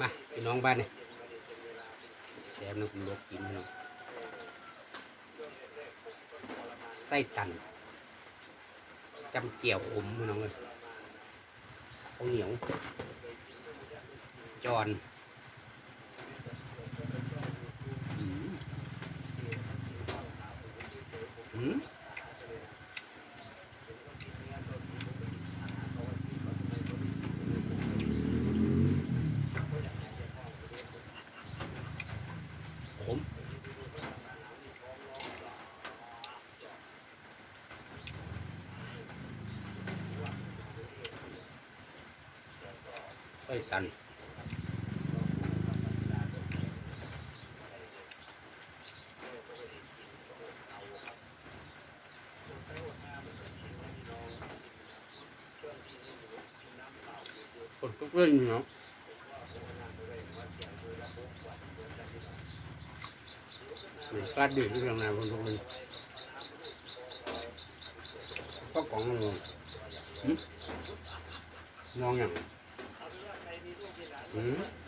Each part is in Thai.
มาพี่น้องบ้านนี่แซมนะคุณลกกินน้องไส้ตันจำเจียวขมพี่น้องเลยข้าวเหนียวจอน ไส้ตัน คนทุกเรื่องเนาะเหมือนกล้า 嗯。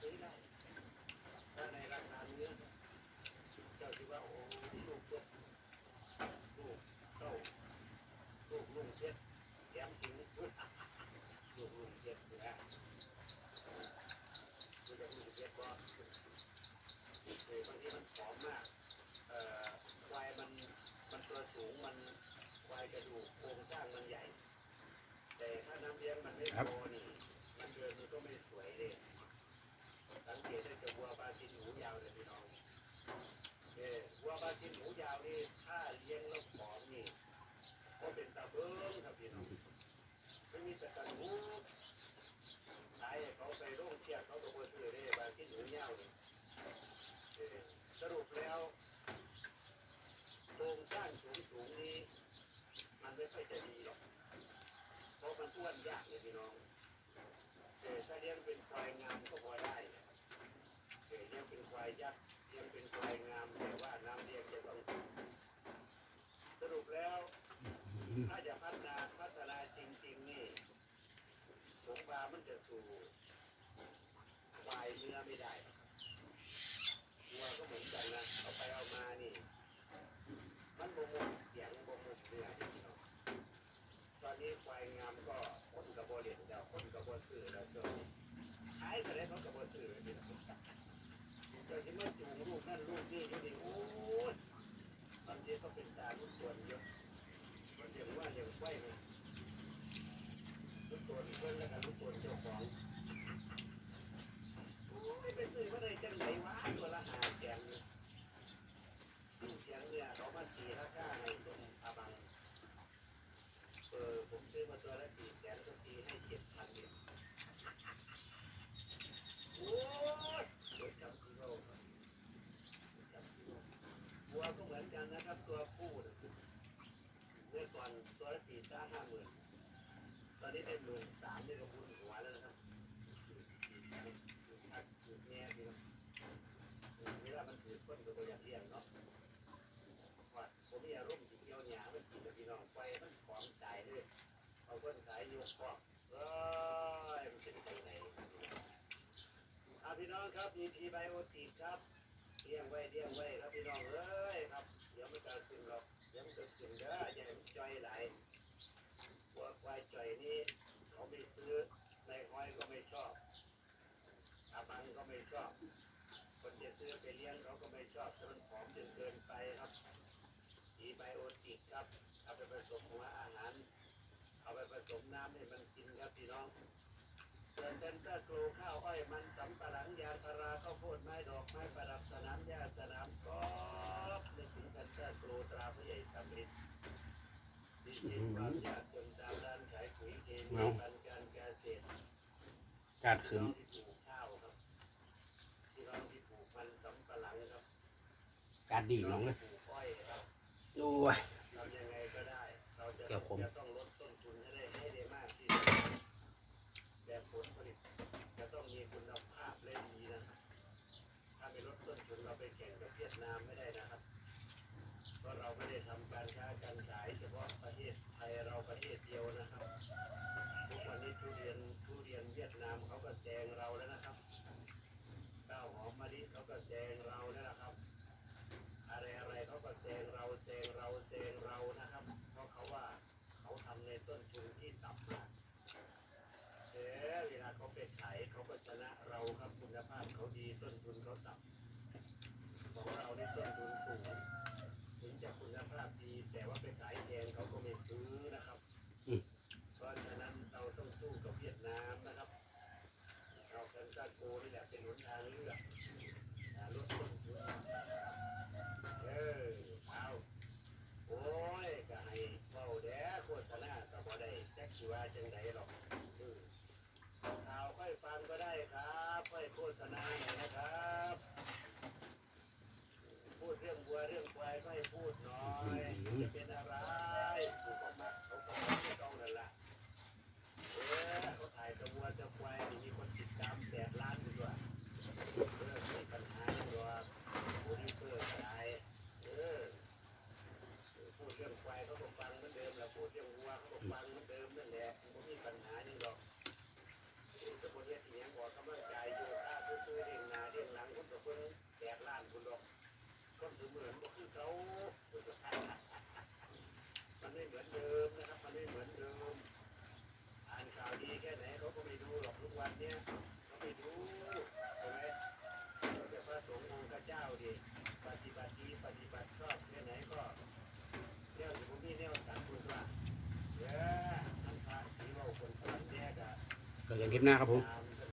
มอได้ถ้างหืมครับ เกตได้จาวัวบาชินหมูยาวเลยพี่น้องเออวัวบาชินหมูยาวนี่ถ้าเลี้ยงแล้วผอมนี่ก็เป็นตะเบิ้งครับพี่น้องไม่มีแต่ตะหูขายเขาไปโรงเชียเขาบากินหมูยาวนี่เออสรุปแล้วโครงสร้างสูงสูงๆนี้ มันไม่ค่อยจะดีหรอกเพราะมันอ้วนยากเลยพี่น้องเออถ้าเลี้ยงเป็นควายงามก็พอได้นะ เป็นควายยักษ์ยังเป็นควายงามแต่ว่าน้ำเลี้ยงจะต้องสรุปแล้ว ถ้าจะพัฒนาพัฒนาจริงๆนี่สงปลามันจะสู่ควายเนื้อไม่ได้วัวก็เหมือนกันนะเอาไปเอามานี่ มันบ่มุกเสียงบ่มุกเนื้อนี่พี่น้องตอนนี้ควายงามก็คนกระโบเรียนแล้วคนกระโบซื้อแล้วจนขายก็ได้เขากระโบซื้อเลยพี่น้ เดี๋ยมาจูงลูกนั่นลูกนี่ก็ดีโอ้ยบางทีก็เป็นตาลูกตัเยอะมันเดี๋ยว่าเดี๋ยวไฟมันลูกตัเพื่อแล้วกัลูกตัเจ้าของไปซื้อมาได้จัไหนวะตัวละหาแกงลูกแกงเนี่ยเขามาตีราคาในตรงอาบังเออผมซื้อมาตัวละสี วัวก็เหมือนกันนะครับตัวผู้เมื่อก่อนตัวละสี่จ้าห้าหมื่นตอนนี้ได้หมื่นสามนี่ก็บุญหัวแล้วนะครับพักถือแง่ดีครับเวลามันถือคนก็บ่อยากเลี้ยงเนาะว่าผมมีอารมณ์ที่เกี่ยวหยามันกินกับพี่น้องไปมันของตายเลยเอาคนขายโยกคอกเอ้ยมันเป็นไปไหนอาพี่น้องครับมีพีไบโอติกครับ เลี้ยงไว้เลี้ยงไว้ครับพี่น้องเอ้ยครับเดี๋ยวมันจะขึ้นหรอกเดี๋ยวมันจะขึ้นเด้ออย่าให้มันจ่อยไหลวัวควายจ่อยนี่เขาไม่ซื้อในห้อยก็ไม่ชอบอาบังก็ไม่ชอบคนจะซื้อไปเลี้ยงเขาก็ไม่ชอบเพราะมันผอมจนเกินไปครับดีไบโอติกครับเอาไปผสมหัวอาหารเอาไปผสมน้ำให้มันกินครับพี่น้อง เดินเซนเตอร์กลูข้าวอ้อยมันสำปะหลังยางพาราข้าวโพดไม้ดอกไม้ประดับสนามหญ้าสนามกอล์ฟนึกถึงเซนเตอร์กลูตราพระใหญ่สำริดดีเจความยากจนตามร้านขายปุ๋ยเคมีพันธุ์การเกษตรการพี่ขึ้นน้องที่ปลูกข้าวครับพี่น้องที่ปลูกมันสำปะหลังครับการดีพี่น้องเลยที่ปลูกอ้อยครับโอ้ยเรายังไงก็ได้ เราจะเกี่ยวผมจะต้องลดต้นทุนให้ได้ให้ได้มากที่สุดแต่ผลผลิตจะต้อง มีคุณภาพและดีนะครับถ้าไปลดต้นทุนเราไปแข่งกับเวียดนามไม่ได้นะครับเพราะเราไม่ได้ทำการค้าการขายเฉพาะประเทศไทยเราประเทศเดียวนะครับทุกวันนี้ทุเรียนทุเรียนเวียดนามเขาก็แซงเราแล้วนะครับข้าวหอมมะลิเขาก็แซงเราแล้วนะครับ อะไรอะไรเขาก็แซงเราแซงเราแซงเรานะครับ เพราะเขาว่าเขาทำในต้นทุนที่ต่ำ เวลาเขาไปขายเขาก็ชนะเราครับคุณภาพเขาดีต้นทุนเขาต่ำของเราในต้นทุนสูงถึงจะคุณภาพดีแต่ว่าไปขายแพงเขาก็ไม่ซื้อนะครับเพราะฉะนั้นเราต้องสู้กับเวียดนามนะครับ เราเป็นซาโกนี่แหละเป็นหนทางเลือกอ่าลดต้นทุนเออเอาโอ้ยก็ให้เฝ้าแด้โฆษณาก็บ่ได้แจ็คสิว่าจังไดหรอกเออข่าวค่ อยฟังก็ได้ครับค่อยโฆษณาหน่อยนะครับ พูดเรื่องวัวเรื่องควายก็ให้พูดหน่อยจะเป็นอะไร คุณกับเพิ่งแปดล้านคุณหรอกก็คือเหมือนก็คือเขามันไม่เหมือนเดิมนะครับมันไม่เหมือนเดิมอ่านข่าวดีแค่ไหนเขาก็ไม่ดูหรอกทุกวันเนี้ยเขาไม่ดูใช่ไหมเราจะพระสงฆ์องค์เจ้าดิปฏิบัติดีปฏิบัติชอบแค่ไหนก็เรื่องผมมีแนวสั่งคุณว่าเออท่านพระที่ว่าคนสอนแยกอะเจอกันคลิปหน้าครับผม